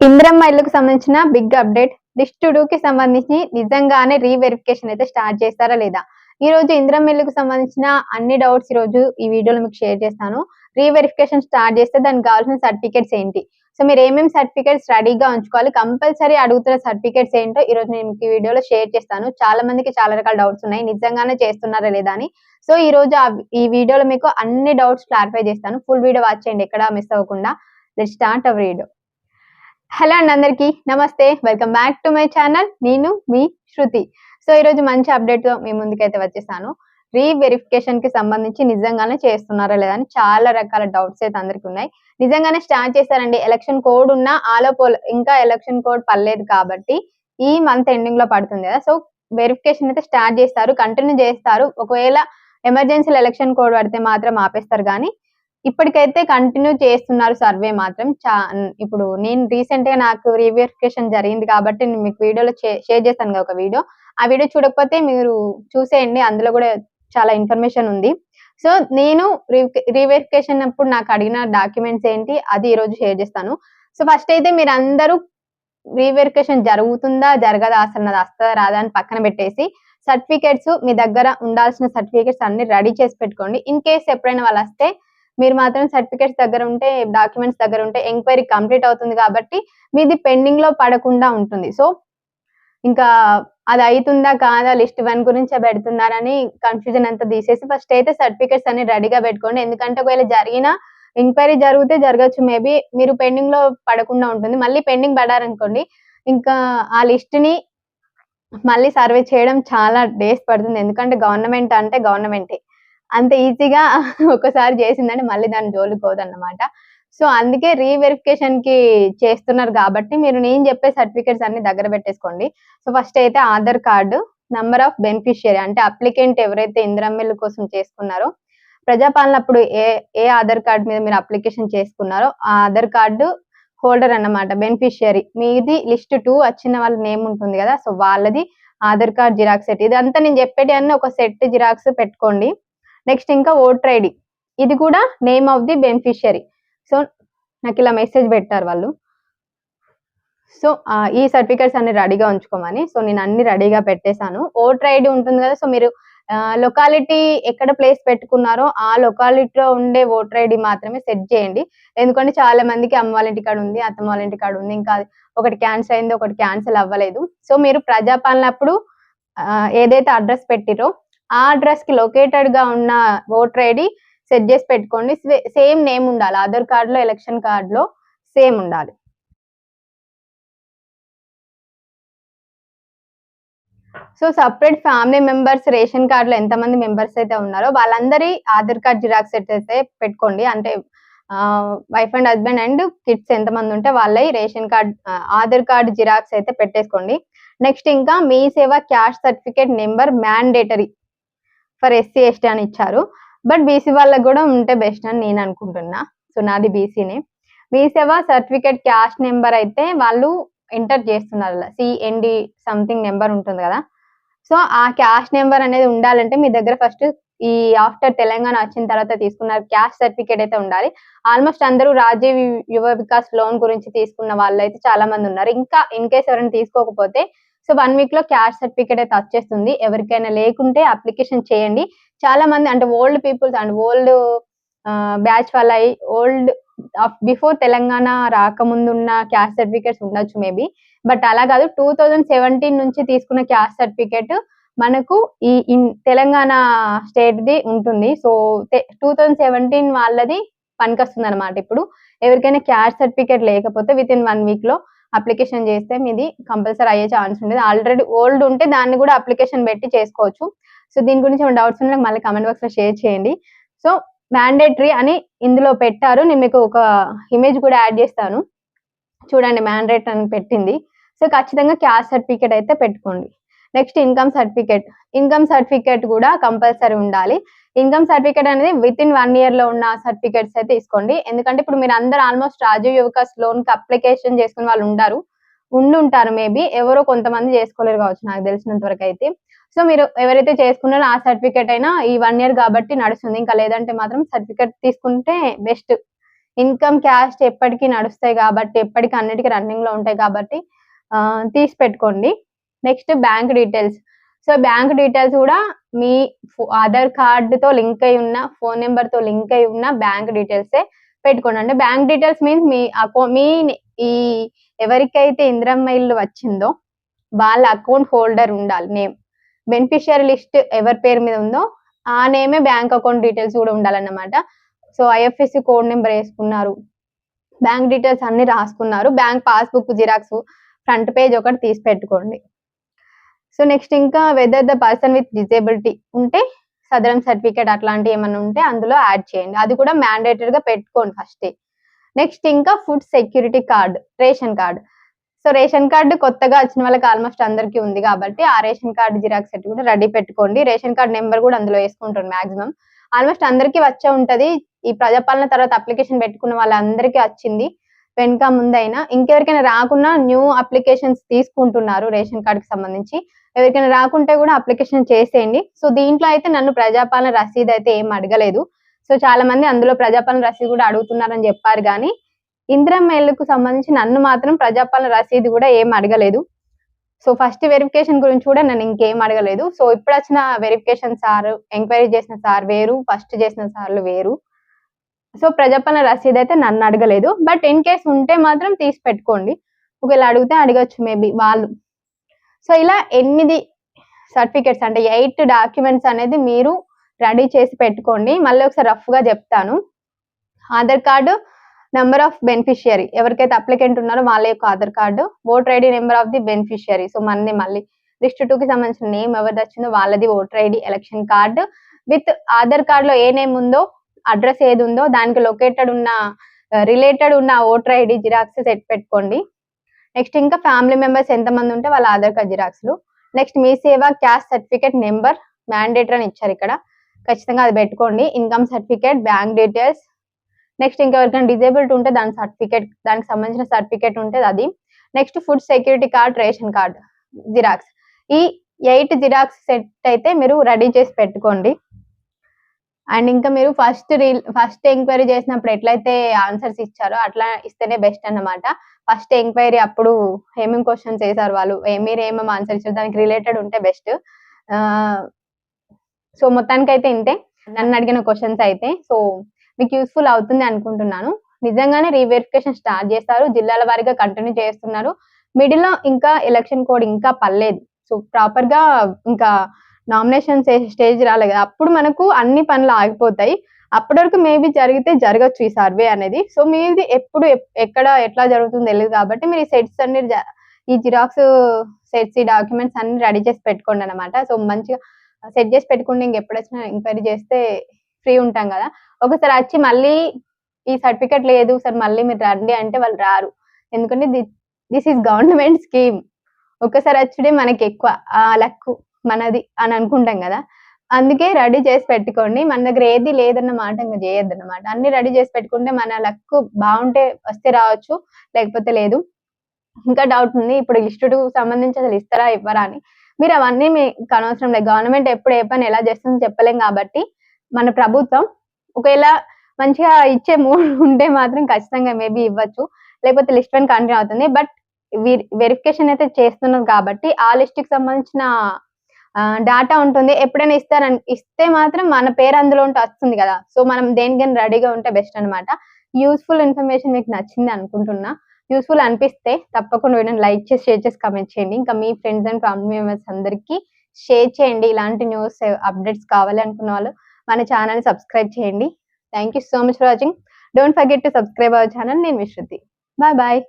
ఇందిరమ్మ ఇల్లుకు సంబంధించిన big update లిస్ట్కి సంబంధించి నిజంగానే రీవెరిఫికేషన్ అయితే స్టార్ట్ చేస్తారా లేదా? ఈ రోజు ఇందిరమ్మ ఇల్లుకు సంబంధించిన అన్ని డౌట్స్ ఈ రోజు ఈ వీడియోలో మీకు షేర్ చేస్తాను. రీవెరిఫికేషన్ స్టార్ట్ చేస్తే దానికి కావాల్సిన సర్టిఫికేట్స్ ఏంటి? సో మీరు ఏమేమి సర్టిఫికేట్స్ రెడీగా ఉంచుకోవాలి? కంపల్సరీ అడుగుతున్న సర్టిఫికేట్స్ ఏంటో ఈ రోజు నేను మీకు ఈ వీడియోలో షేర్ చేస్తాను. చాలా మందికి చాలా రకాల డౌట్స్ ఉన్నాయి. నిజంగానే చేస్తున్నారా లేదా అని. సో ఈ రోజు ఆ- ఈ వీడియోలో మీకు అన్ని డౌట్స్ క్లారిఫై చేస్తాను. ఫుల్ వీడియో వాచ్ చేయండి. ఎక్కడ మిస్ అవ్వకుండా. Let start our video hello అండి అందరికి. నమస్తే. Welcome back to my channel నేను మీ శృతి. సో ఈ రోజు మంచి అప్డేట్తో మీ ముందుకైతే వచ్చేసాను. రీవెరిఫికేషన్కి సంబంధించి నిజంగానే చేస్తున్నారా లేదా అని చాలా రకాల డౌట్స్ అయితే అందరికి ఉన్నాయి. నిజంగానే స్టార్ట్ చేశారండి. ఎలక్షన్ కోడ్ ఉన్నా ఆలోపో ఇంకా ఎలక్షన్ కోడ్ పర్లేదు కాబట్టి ఈ మంత్ ఎండింగ్లో పడుతుంది కదా. సో వెరిఫికేషన్ అయితే స్టార్ట్ చేస్తారు కంటిన్యూ చేస్తారు. ఒకవేళ ఎమర్జెన్సీ ఎలక్షన్ కోడ్ పడితే మాత్రం ఆపేస్తారు. కానీ ఇప్పటికైతే కంటిన్యూ చేస్తున్నారు సర్వే మాత్రం. చా ఇప్పుడు నేను రీసెంట్గా నాకు రీవెరిఫికేషన్ జరిగింది కాబట్టి నేను మీకు వీడియోలో షేర్ చేస్తాను ఒక వీడియో ఆ వీడియో చూడకపోతే మీరు చూసేయండి అందులో కూడా చాలా ఇన్ఫర్మేషన్ ఉంది. సో నేను రీవెరిఫికేషన్ అప్పుడు నాకు అడిగిన డాక్యుమెంట్స్ ఏంటి అది ఈ రోజు షేర్ చేస్తాను. సో ఫస్ట్ అయితే మీరు అందరూ రీవెరిఫికేషన్ జరుగుతుందా జరగదా అసలు నాది వస్తుందా రాదా అని పక్కన పెట్టేసి సర్టిఫికేట్స్ మీ దగ్గర ఉండాల్సిన సర్టిఫికేట్స్ అన్ని రెడీ చేసి పెట్టుకోండి. ఇన్ కేస్ ఎప్పుడైనా వాళ్ళు వస్తే మీరు మాత్రం సర్టిఫికేట్స్ దగ్గర ఉంటే డాక్యుమెంట్స్ దగ్గర ఉంటే ఎంక్వైరీ కంప్లీట్ అవుతుంది కాబట్టి మీది పెండింగ్లో పడకుండా ఉంటుంది. సో ఇంకా అది అవుతుందా కాదా లిస్ట్ వన్ గురించే పెడుతున్నారని కన్ఫ్యూజన్ అంతా తీసేసి ఫస్ట్ అయితే సర్టిఫికేట్స్ అన్ని రెడీగా పెట్టుకోండి. ఎందుకంటే ఒకవేళ జరిగిన ఎంక్వైరీ జరిగితే జరగచ్చు మేబీ మీరు పెండింగ్లో పడకుండా ఉంటుంది. మళ్ళీ పెండింగ్ పడారనుకోండి ఇంకా ఆ లిస్ట్ని మళ్ళీ సర్వే చేయడం చాలా డేస్ పడుతుంది. ఎందుకంటే గవర్నమెంట్ అంటే గవర్నమెంటే. అంత ఈజీగా ఒకసారి చేసిందంటే మళ్ళీ దాని జోలిపోదన్నమాట సో అందుకే రీవెరిఫికేషన్కి చేస్తున్నారు కాబట్టి మీరు నేను చెప్పే సర్టిఫికేట్స్ అన్ని దగ్గర పెట్టేసుకోండి. సో ఫస్ట్ అయితే Aadhaar card number of beneficiary అంటే అప్లికెంట్ ఎవరైతే ఇందిరమ్మిల్లు కోసం చేసుకున్నారో ప్రజాపాలన అప్పుడు ఏ ఏ ఆధార్ కార్డు మీద మీరు అప్లికేషన్ చేసుకున్నారో ఆ ఆధార్ కార్డు హోల్డర్ అన్నమాట బెనిఫిషియరీ. మీది లిస్ట్ టూ వచ్చిన వాళ్ళ నేమ్ ఉంటుంది కదా సో వాళ్ళది ఆధార్ కార్డ్ జిరాక్స్ సెట్. ఇదంతా నేను చెప్పేటి అన్ని ఒక సెట్ జిరాక్స్ పెట్టుకోండి. నెక్స్ట్ ఇంకా ఓటర్ ఐడి ఇది కూడా name of the beneficiary. So నాకు ఇలా మెసేజ్ పెట్టారు వాళ్ళు. సో ఈ సర్టిఫికేట్స్ అన్ని రెడీగా ఉంచుకోమని. సో నేను అన్ని రెడీగా పెట్టేశాను. ఓటర్ ఐడి ఉంటుంది కదా సో మీరు లొకాలిటీ ఎక్కడ ప్లేస్ పెట్టుకున్నారో ఆ లొకాలిటీలో ఉండే ఓటర్ ఐడి మాత్రమే సెట్ చేయండి. ఎందుకంటే చాలా మందికి అమ్మ వాళ్ళ ఇంటి కాడ ఉంది అత్తమ్మ వాళ్ళ ఇంటి కాడ ఉంది ఇంకా ఒకటి క్యాన్సిల్ అయింది ఒకటి క్యాన్సిల్ అవ్వలేదు. సో మీరు ప్రజాపాలన అప్పుడు ఏదైతే అడ్రస్ పెట్టిరో ఆ అడ్రస్కి లొకేటెడ్గా ఉన్న ఓటర్ ఐడి సెట్ చేసి పెట్టుకోండి. సేమ్ నేమ్ ఉండాలి. ఆధార్ కార్డ్లో ఎలక్షన్ కార్డు లో సేమ్ ఉండాలి. So separate family members ration కార్డులో ఎంతమంది మెంబర్స్ అయితే ఉన్నారో వాళ్ళందరి ఆధార్ కార్డ్ జిరాక్స్ సెట్ అయితే పెట్టుకోండి. అంటే wife and husband and kids ఎంతమంది ఉంటే వాళ్ళ ration card Aadhaar card xerox అయితే పెట్టేసుకోండి. నెక్స్ట్ ఇంకా Mee Seva caste certificate number mandatory for SC ST అని ఇచ్చారు. బట్ బీసీ వాళ్ళకి కూడా ఉంటే బెస్ట్ అని నేను అనుకుంటున్నా. సో నాది బీసీనే. మీ సేవ సర్టిఫికేట్ క్యాష్ నెంబర్ అయితే వాళ్ళు ఎంటర్ చేస్తున్నారు సిఎన్డి సంథింగ్ నెంబర్ ఉంటుంది కదా. సో ఆ క్యాష్ నెంబర్ అనేది ఉండాలంటే మీ దగ్గర ఫస్ట్ ఈ ఆఫ్టర్ తెలంగాణ వచ్చిన తర్వాత తీసుకున్న క్యాష్ సర్టిఫికేట్ అయితే ఉండాలి. ఆల్మోస్ట్ అందరూ రాజీవ్ యువ వికాస్ లోన్ గురించి తీసుకున్న వాళ్ళు అయితే చాలా మంది ఉన్నారు. ఇంకా ఇన్ కేస్ ఎవరైనా తీసుకోకపోతే సో వన్ వీక్లో క్యాష్ సర్టిఫికేట్ అయితే వచ్చేస్తుంది. ఎవరికైనా లేకుంటే అప్లికేషన్ చేయండి. చాలా మంది అంటే old peoples and old batch వాళ్ళ ఓల్డ్ బిఫోర్ తెలంగాణ రాకముందు ఉన్న క్యాస్ట్ సర్టిఫికేట్స్ ఉండొచ్చు మేబీ బట్ అలా కాదు టూ థౌజండ్ సెవెంటీన్ నుంచి తీసుకున్న క్యాస్ట్ సర్టిఫికేట్ మనకు ఈ తెలంగాణ స్టేట్ ది ఉంటుంది. సో టూ థౌజండ్ సెవెంటీన్ వాళ్ళది పనికొస్తుంది అనమాట ఇప్పుడు. ఎవరికైనా క్యాస్ట్ సర్టిఫికేట్ లేకపోతే విత్ ఇన్ వన్ వీక్లో అప్లికేషన్ చేస్తే మీది కంపల్సరీ అయ్యే ఛాన్స్ ఉంటుంది ఆల్రెడీ ఓల్డ్ ఉంటే దాన్ని కూడా అప్లికేషన్ పెట్టి చేసుకోవచ్చు. సో దీని గురించి ఏమైనా డౌట్స్ ఉంటే మళ్ళీ కమెంట్ బాక్స్లో షేర్ చేయండి. సో మ్యాండేటరీ అని ఇందులో పెట్టారు. నేను మీకు ఒక ఇమేజ్ కూడా యాడ్ చేస్తాను. చూడండి మ్యాండేటరీ అని పెట్టింది. సో ఖచ్చితంగా క్యాస్ట్ సర్టిఫికేట్ అయితే పెట్టుకోండి. Next income certificate. Income certificate కూడా కంపల్సరీ ఉండాలి. ఇన్కమ్ సర్టిఫికేట్ అనేది విత్ ఇన్ వన్ ఇయర్లో ఉన్న సర్టిఫికేట్స్ అయితే తీసుకోండి. ఎందుకంటే ఇప్పుడు మీరు అందరు ఆల్మోస్ట్ రాజీవ్ యువకాస్ లోన్కి అప్లికేషన్ చేసుకున్న వాళ్ళు ఉంటారు ఉండి ఉంటారు మేబీ ఎవరో కొంతమంది చేసుకోలేరు కావచ్చు నాకు తెలిసినంత వరకు అయితే. సో మీరు ఎవరైతే చేసుకున్నారో ఆ సర్టిఫికేట్ అయినా ఈ వన్ ఇయర్ కాబట్టి నడుస్తుంది. ఇంకా లేదంటే మాత్రం సర్టిఫికేట్ తీసుకుంటే బెస్ట్ ఇన్కమ్ క్యాస్ట్ ఎప్పటికీ నడుస్తాయి కాబట్టి ఎప్పటికీ అన్నిటికీ రన్నింగ్లో ఉంటాయి కాబట్టి తీసి పెట్టుకోండి. Next bank details. So bank details కూడా మీ ఆధార్ కార్డు తో లింక్ అయి ఉన్న ఫోన్ నెంబర్తో లింక్ అయి ఉన్న బ్యాంక్ డీటెయిల్స్ పెట్టుకోండి. అంటే బ్యాంక్ డీటెయిల్స్ మీన్స్ మీ అకౌంట్ మీ ఈ ఎవరికైతే ఇంద్రమ్మ ఇల్లు వచ్చిందో వాళ్ళ అకౌంట్ హోల్డర్ ఉండాలి నేమ్. బెనిఫిషియరీ లిస్ట్ ఎవరి పేరు మీద ఉందో ఆ నేమే బ్యాంక్ అకౌంట్ డీటెయిల్స్ కూడా ఉండాలన్నమాట. సో ఐఎఫ్ఎస్సి కోడ్ నెంబర్ వేసుకున్నారు బ్యాంక్ డీటెయిల్స్ అన్ని రాసుకున్నారు bank passbook xerox front page ఒకటి తీసి పెట్టుకోండి. సో నెక్స్ట్ ఇంకా whether the person with disability ఉంటే సదరన్ సర్టిఫికేట్ అట్లాంటివి ఏమైనా ఉంటే అందులో యాడ్ చేయండి. అది కూడా మ్యాండేటరీ గా పెట్టుకోండి ఫస్ట్ నెక్స్ట్ ఇంకా food security card ration card so ration card కొత్తగా వచ్చిన వాళ్ళకి ఆల్మోస్ట్ అందరికీ ఉంది కాబట్టి ఆ రేషన్ కార్డు జిరాక్స్ సెట్ కూడా రెడీ పెట్టుకోండి. రేషన్ కార్డు నెంబర్ కూడా అందులో వేసుకుంటారు మాక్సిమం. ఆల్మోస్ట్ అందరికీ వచ్చే ఉంటది. ఈ ప్రజాపాలన తర్వాత అప్లికేషన్ పెట్టుకున్న వాళ్ళందరికీ వచ్చింది. వెనుక ముందైనా ఇంకెవరికైనా రాకున్నా న్యూ అప్లికేషన్స్ తీసుకుంటున్నారు రేషన్ కార్డ్కి సంబంధించి. ఎవరికైనా రాకుంటే కూడా అప్లికేషన్ చేసేయండి. సో దీంట్లో అయితే నన్ను ప్రజాపాలన రసీదు అయితే ఏం అడగలేదు. సో చాలా మంది అందులో ప్రజాపాలన రసీదు కూడా అడుగుతున్నారని చెప్పారు కానీ ఇందిరమ్మ ఇల్లుకు సంబంధించి నన్ను మాత్రం ప్రజాపాలన రసీదు కూడా ఏం అడగలేదు. సో ఫస్ట్ వెరిఫికేషన్ గురించి కూడా నన్ను ఇంకేం అడగలేదు. సో ఇప్పుడు వచ్చిన వెరిఫికేషన్ సార్ ఎంక్వైరీ చేసిన సార్ వేరు ఫస్ట్ చేసిన సార్లు వేరు. సో ప్రజాపాలన రసీదు అయితే నన్ను అడగలేదు. బట్ ఇన్ కేస్ ఉంటే మాత్రం తీసి పెట్టుకోండి. ఒకవేళ అడిగితే అడగచ్చు మేబీ వాళ్ళు. సో ఇలా ఎనిమిది సర్టిఫికెట్స్ అంటే ఎయిట్ డాక్యుమెంట్స్ అనేది మీరు రెడీ చేసి పెట్టుకోండి. మళ్ళీ ఒకసారి రఫ్గా చెప్తాను. Aadhaar card number of beneficiary. ఎవరికైతే అప్లికెంట్ ఉన్నారో వాళ్ళ యొక్క Aadhaar card voter ID number of the beneficiary. So మనది మళ్ళీ లిస్ట్ టూ కి సంబంధించిన నేమ్ ఎవరిది వచ్చిందో వాళ్ళది voter ID election card. With Aadhaar కార్డ్లో ఏ నేమ్ ఉందో అడ్రస్ ఏది ఉందో దానికి లొకేటెడ్ ఉన్న రిలేటెడ్ ఉన్న ఓటర్ ఐడి జిరాక్స్ సెట్ పెట్టుకోండి. నెక్స్ట్ ఇంకా ఫ్యామిలీ మెంబర్స్ ఎంతమంది ఉంటే వాళ్ళ Aadhaar card జిరాక్స్లు. Next Mee Seva caste certificate number మ్యాండేటర్ అని ఇచ్చారు ఇక్కడ. ఖచ్చితంగా అది పెట్టుకోండి. Income certificate bank details. Next ఇంకా ఎవరికైనా డిజేబిలిటీ ఉంటే దాని సర్టిఫికేట్ దానికి సంబంధించిన సర్టిఫికేట్ ఉంటే అది. Next food security card ration card xerox. ఈ ఎయిట్ జిరాక్స్ సెట్ అయితే మీరు రెడీ చేసి పెట్టుకోండి. అండ్ ఇంకా మీరు ఫస్ట్ రీల్ ఫస్ట్ ఎంక్వైరీ చేసినప్పుడు ఎట్లయితే ఆన్సర్స్ ఇచ్చారో అట్లా ఇస్తేనే బెస్ట్ అన్నమాట. ఫస్ట్ ఎంక్వైరీ అప్పుడు ఏమేమి క్వశ్చన్స్ వేసారు వాళ్ళు? మీరు ఏమేమి ఆన్సర్ ఇచ్చారు? దానికి రిలేటెడ్ ఉంటే బెస్ట్. సో మొత్తానికి అయితే ఇంతే. నన్ను అడిగిన క్వశ్చన్స్ అయితే. సో మీకు యూస్ఫుల్ అవుతుంది అనుకుంటున్నాను. నిజంగానే రీవెరిఫికేషన్ స్టార్ట్ చేస్తారు. జిల్లాల వారీగా కంటిన్యూ చేస్తున్నారు. మిడిల్లో ఇంకా ఎలక్షన్ కోడ్ ఇంకా పర్లేదు సో ప్రాపర్గా ఇంకా నామినేషన్ స్టేజ్ రాలేదు. అప్పుడు మనకు అన్ని పనులు ఆగిపోతాయి. అప్పటి వరకు మేబీ జరిగితే జరగచ్చు ఈ సర్వే అనేది. సో మీది ఎప్పుడు ఎక్కడ ఎట్లా జరుగుతుందో తెలియదు కాబట్టి మీరు ఈ సెట్స్ అన్ని జ- ఈ జిరాక్స్ సెట్స్ ఈ డాక్యుమెంట్స్ అన్ని రెడీ చేసి పెట్టుకోండి అనమాట సో మంచిగా సెట్ చేసి పెట్టుకుంటే ఇంకెప్పుడు వచ్చినా ఎంక్వైరీ చేస్తే ఫ్రీ ఉంటాం కదా. ఒకసారి వచ్చి మళ్ళీ ఈ సర్టిఫికెట్ లేదు సార్ మళ్ళీ మీరు రండి అంటే వాళ్ళు రారు. ఎందుకంటే దిస్ ఈస్ గవర్నమెంట్ స్కీమ్. ఒక్కసారి వచ్చుడే మనకి ఎక్కువ ఆ లక్కు. మనది అని అనుకుంటాం కదా. అందుకే రెడీ చేసి పెట్టుకోండి. మన దగ్గర ఏది లేదన్న మాట ఇంకా చేయొద్దు అనమాట అన్ని రెడీ చేసి పెట్టుకుంటే మన లక్ బాగుంటే వస్తే రావచ్చు లేకపోతే లేదు. ఇంకా డౌట్ ఉంది. ఇప్పుడు లిస్ట్ సంబంధించి అసలు ఇస్తారా ఇవ్వరా అని. మీరు అవన్నీ మీకు అనవసరం. లేదు గవర్నమెంట్ ఎప్పుడు ఏ పని ఎలా చేస్తుందో చెప్పలేం కాబట్టి మన ప్రభుత్వం ఒకవేళ మంచిగా ఇచ్చే మూడ్ ఉంటే మాత్రం ఖచ్చితంగా మేబీ ఇవ్వచ్చు. లేకపోతే లిస్ట్ వన్ కంటిన్యూ అవుతుంది. బట్ వెరిఫికేషన్ అయితే చేస్తున్నారు కాబట్టి ఆ లిస్ట్కి సంబంధించిన డాటా ఉంటుంది. ఎప్పుడైనా ఇస్తారని ఇస్తే మాత్రం మన పేరు అందులో ఉంటే వస్తుంది కదా. సో మనం దేనికైనా రెడీగా ఉంటే బెస్ట్ అన్నమాట. యూస్ఫుల్ ఇన్ఫర్మేషన్ మీకు నచ్చింది అనుకుంటున్నా. యూస్ఫుల్ అనిపిస్తే తప్పకుండా వీడియోని లైక్ చేసి షేర్ చేసి కమెంట్ చేయండి. ఇంకా మీ ఫ్రెండ్స్ అండ్ ఫ్యామిలీ మెంబర్స్ అందరికీ షేర్ చేయండి. ఇలాంటి న్యూస్ అప్డేట్స్ కావాలి అనుకున్న వాళ్ళు మన ఛానల్ సబ్స్క్రైబ్ చేయండి. Thank you so much for watching don't forget to subscribe our channel నేను విశ్రుతి బాయ్ బాయ్